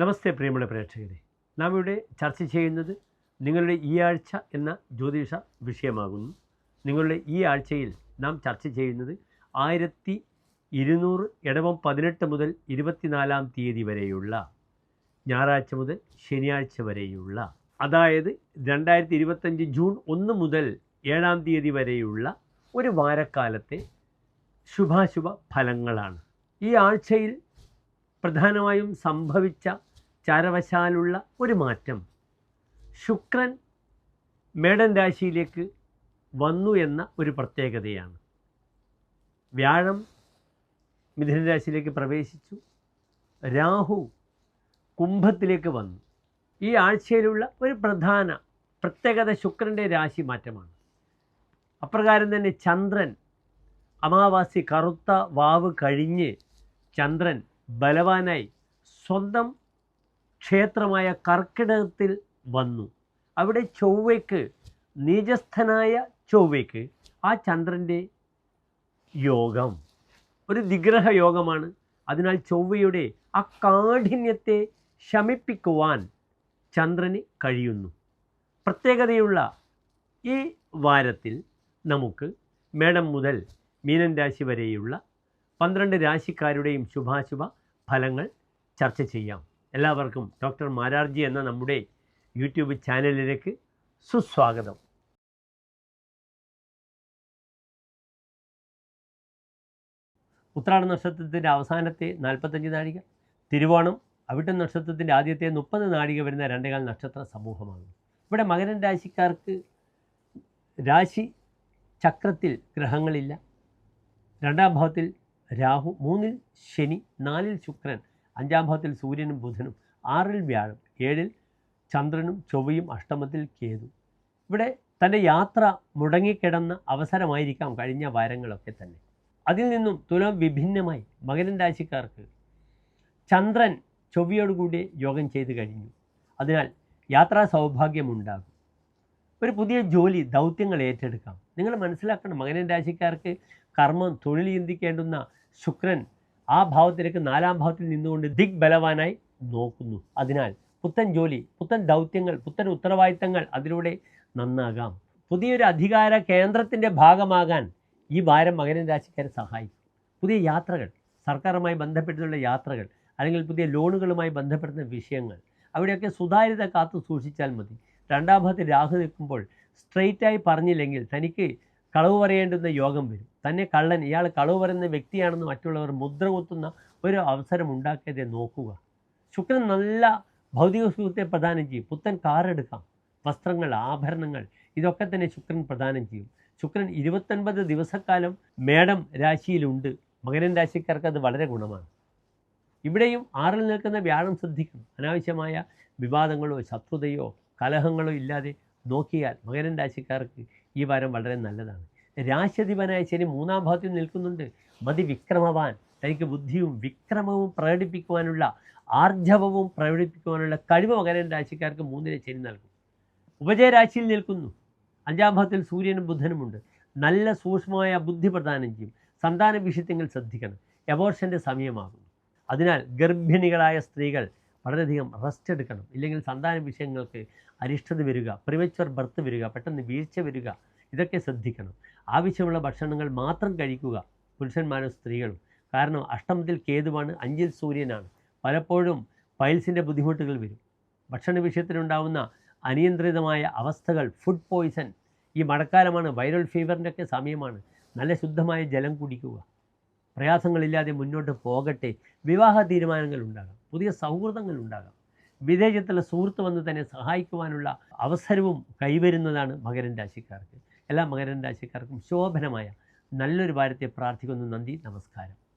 നമസ്തേ പ്രിയമുള്ള പ്രേക്ഷകരെ. നാം ഇവിടെ ചർച്ച ചെയ്യുന്നത് നിങ്ങളുടെ ഈ ആഴ്ച എന്ന ജ്യോതിഷ വിഷയമാകുന്നു. നിങ്ങളുടെ ഈ ആഴ്ചയിൽ നാം ചർച്ച ചെയ്യുന്നത് ആയിരത്തി ഇരുന്നൂറ് ഇടവം പതിനെട്ട് മുതൽ ഇരുപത്തിനാലാം തീയതി വരെയുള്ള ഞായറാഴ്ച മുതൽ ശനിയാഴ്ച വരെയുള്ള അതായത് രണ്ടായിരത്തി ഇരുപത്തഞ്ച് ജൂൺ ഒന്ന് മുതൽ ഏഴാം തീയതി വരെയുള്ള ഒരു വാരക്കാലത്തെ ശുഭാശുഭ ഫലങ്ങളാണ് ഈ ആഴ്ചയിൽ പ്രധാനമായും സംഭവിച്ച ചാരവശാലുള്ള ഒരു മാറ്റം. ശുക്രൻ മേടൻ രാശിയിലേക്ക് വന്നു എന്ന ഒരു പ്രത്യേകതയാണ്. വ്യാഴം മിഥുന രാശിയിലേക്ക് പ്രവേശിച്ചു. രാഹു കുംഭത്തിലേക്ക് വന്നു. ഈ ആഴ്ചയിലുള്ള ഒരു പ്രധാന പ്രത്യേകത ശുക്രന്റെ രാശി മാറ്റമാണ്. അപ്രകാരം തന്നെ ചന്ദ്രൻ അമാവാസി കറുത്ത വാവ് കഴിഞ്ഞ് ചന്ദ്രൻ ബലവാനായി സ്വന്തം ക്ഷേത്രമായ കർക്കിടകത്തിൽ വന്നു. അവിടെ ചൊവ്വയ്ക്ക് നീചസ്ഥനായ ചൊവ്വയ്ക്ക് ആ ചന്ദ്രന്റെ യോഗം ഒരു നിഗ്രഹ യോഗമാണ്. അതിനാൽ ചൊവ്വയുടെ ആ കാഠിന്യത്തെ ശമിപ്പിക്കുവാൻ ചന്ദ്രന് കഴിയുന്നു. പ്രത്യേകതയുള്ള ഈ വാരത്തിൽ നമുക്ക് മേടം മുതൽ മീനൻ രാശി വരെയുള്ള പന്ത്രണ്ട് രാശിക്കാരുടെയും ശുഭാശുഭ ഫലങ്ങൾ ചർച്ച ചെയ്യാം. എല്ലാവർക്കും ഡോക്ടർ മാരാർജി എന്ന നമ്മുടെ യൂട്യൂബ് ചാനലിലേക്ക് സുസ്വാഗതം. ഉത്രാട നക്ഷത്രത്തിന്റെ അവസാനത്തെ നാൽപ്പത്തഞ്ച് നാഴിക തിരുവോണം അവിട്ട നക്ഷത്രത്തിന്റെ ആദ്യത്തെ മുപ്പത് നാഴിക വരുന്ന രണ്ടേകാൽ നക്ഷത്ര സമൂഹമാണ്. ഇവിടെ മകരൻ രാശിക്കാർക്ക് രാശി ചക്രത്തിൽ ഗ്രഹങ്ങളില്ല. രണ്ടാം ഭാവത്തിൽ രാഹു മൂന്നിൽ ശനി നാലിൽ ശുക്രൻ. അഞ്ചാം ഭാവത്തിൽ സൂര്യനും ബുധനും ആറിൽ വ്യാഴം ഏഴിൽ ചന്ദ്രനും ചൊവ്വയും അഷ്ടമത്തിൽ കേതു. ഇവിടെ തന്റെ യാത്ര മുടങ്ങിക്കിടന്ന അവസരമായിരിക്കാം കഴിഞ്ഞ വാരങ്ങളൊക്കെ തന്നെ. അതിൽ നിന്നും തുലം വിഭിന്നമായി മകരൻ രാശിക്കാർക്ക് ചന്ദ്രൻ ചൊവ്വയോടുകൂടി യോഗം ചെയ്തു കഴിഞ്ഞു. അതിനാൽ യാത്രാ സൗഭാഗ്യമുണ്ടാകും. ഒരു പുതിയ ജോലി ദൗത്യങ്ങൾ ഏറ്റെടുക്കാം. നിങ്ങൾ മനസ്സിലാക്കണം മകരൻ രാശിക്കാർക്ക് കർമ്മം തൊഴിൽ ചിന്തിക്കേണ്ടുന്ന ശുക്രൻ ആ ഭാവത്തിലേക്ക് നാലാം ഭാവത്തിൽ നിന്നുകൊണ്ട് ദിഗ്ബലവാനായി നോക്കുന്നു. അതിനാൽ പുത്തൻ ജോലി പുത്തൻ ദൗത്യങ്ങൾ പുത്തൻ ഉത്തരവാദിത്തങ്ങൾ അതിലൂടെ നന്നാകാം. പുതിയൊരു അധികാര കേന്ദ്രത്തിന്റെ ഭാഗമാകാൻ ഈ ഭാരം മകരൻ രാശിക്കാരെ സഹായിക്കും. പുതിയ യാത്രകൾ സർക്കാരുമായി ബന്ധപ്പെട്ടുള്ള യാത്രകൾ അല്ലെങ്കിൽ പുതിയ ലോണുകളുമായി ബന്ധപ്പെടുന്ന വിഷയങ്ങൾ അവിടെയൊക്കെ സുതാര്യത കാത്തു സൂക്ഷിച്ചാൽ മതി. രണ്ടാം ഭാഗത്ത് രാഹു നിൽക്കുമ്പോൾ സ്ട്രെയിറ്റായി പറഞ്ഞില്ലെങ്കിൽ തനിക്ക് കളവ് പറയേണ്ടുന്ന യോഗം വരും. തന്നെ കള്ളൻ ഇയാൾ കളവ് പറയുന്ന വ്യക്തിയാണെന്ന് മറ്റുള്ളവർ മുദ്ര കുത്തുന്ന ഒരു അവസരം ഉണ്ടാക്കിയതേ നോക്കുക. ശുക്രൻ നല്ല ഭൗതിക സുഖത്തെ പ്രദാനം ചെയ്യും. പുത്തൻ കാറെടുക്കാം വസ്ത്രങ്ങൾ ആഭരണങ്ങൾ ഇതൊക്കെ തന്നെ ശുക്രൻ പ്രദാനം ചെയ്യും. ശുക്രൻ ഇരുപത്തൊൻപത് ദിവസക്കാലം മേടം രാശിയിലുണ്ട്. മകരൻ രാശിക്കാർക്ക് അത് വളരെ ഗുണമാണ്. ഇവിടെയും ആറിൽ നിൽക്കുന്ന വ്യാഴം ശ്രദ്ധിക്കണം. അനാവശ്യമായ വിവാദങ്ങളോ ശത്രുതയോ കലഹങ്ങളോ ഇല്ലാതെ നോക്കിയാൽ മകരൻ രാശിക്കാർക്ക് ഈ വാരം വളരെ നല്ലതാണ്. രാശിധിപനായ ശനി മൂന്നാം ഭാവത്തിൽ നിൽക്കുന്നുണ്ട്. മതി വിക്രമവാൻ. തനിക്ക് ബുദ്ധിയും വിക്രമവും പ്രകടിപ്പിക്കുവാനുള്ള ആർജവവും പ്രകടിപ്പിക്കുവാനുള്ള കഴിവ് മകരൻ രാശിക്കാർക്ക് മൂന്നിനെ ശനി നൽകും. ഉപജയരാശിയിൽ നിൽക്കുന്നു. അഞ്ചാം ഭാവത്തിൽ സൂര്യനും ബുധനുമുണ്ട്. നല്ല സൂക്ഷ്മമായ ബുദ്ധി പ്രദാനം ചെയ്യും. സന്താന വിഷയത്തിങ്ങൾ ശ്രദ്ധിക്കണം. എബോർഷന്റെ സമയമാകും അതിനാൽ ഗർഭിണികളായ സ്ത്രീകൾ വളരെയധികം റെസ്റ്റ് എടുക്കണം. ഇല്ലെങ്കിൽ സന്താന വിഷയങ്ങൾക്ക് അരിഷ്ടത വരിക പ്രിമച്വർ ബർത്ത് വരിക പെട്ടെന്ന് വീഴ്ച വരിക ഇതൊക്കെ ശ്രദ്ധിക്കണം. ആവശ്യമുള്ള ഭക്ഷണങ്ങൾ മാത്രം കഴിക്കുക പുരുഷന്മാരും സ്ത്രീകളും. കാരണം അഷ്ടമത്തിൽ കേതുവാണ് അഞ്ചിൽ സൂര്യനാണ്. പലപ്പോഴും പൈൽസിന്റെ ബുദ്ധിമുട്ടുകൾ വരും. ഭക്ഷണ വിഷയത്തിലുണ്ടാവുന്ന അനിയന്ത്രിതമായ അവസ്ഥകൾ ഫുഡ് പോയിസൺ ഈ മഴക്കാലമാണ് വൈറൽ ഫീവറിന്റെ ഒക്കെ സമയമാണ്. നല്ല ശുദ്ധമായ ജലം കുടിക്കുക. പ്രയാസങ്ങളില്ലാതെ മുന്നോട്ട് പോകട്ടെ. വിവാഹ തീരുമാനങ്ങൾ ഉണ്ടാകാം. പുതിയ സൗഹൃദങ്ങൾ ഉണ്ടാകാം. വിദേശത്തുള്ള സുഹൃത്ത് വന്ന് തന്നെ സഹായിക്കുവാനുള്ള അവസരവും കൈവരുന്നതാണ് മകരൻ രാശിക്കാർക്ക്. എല്ലാ മകരൻ രാശിക്കാർക്കും ശോഭനമായ നല്ലൊരു വാരത്തെ പ്രാർത്ഥിക്കുന്നു നന്ദി നമസ്കാരം.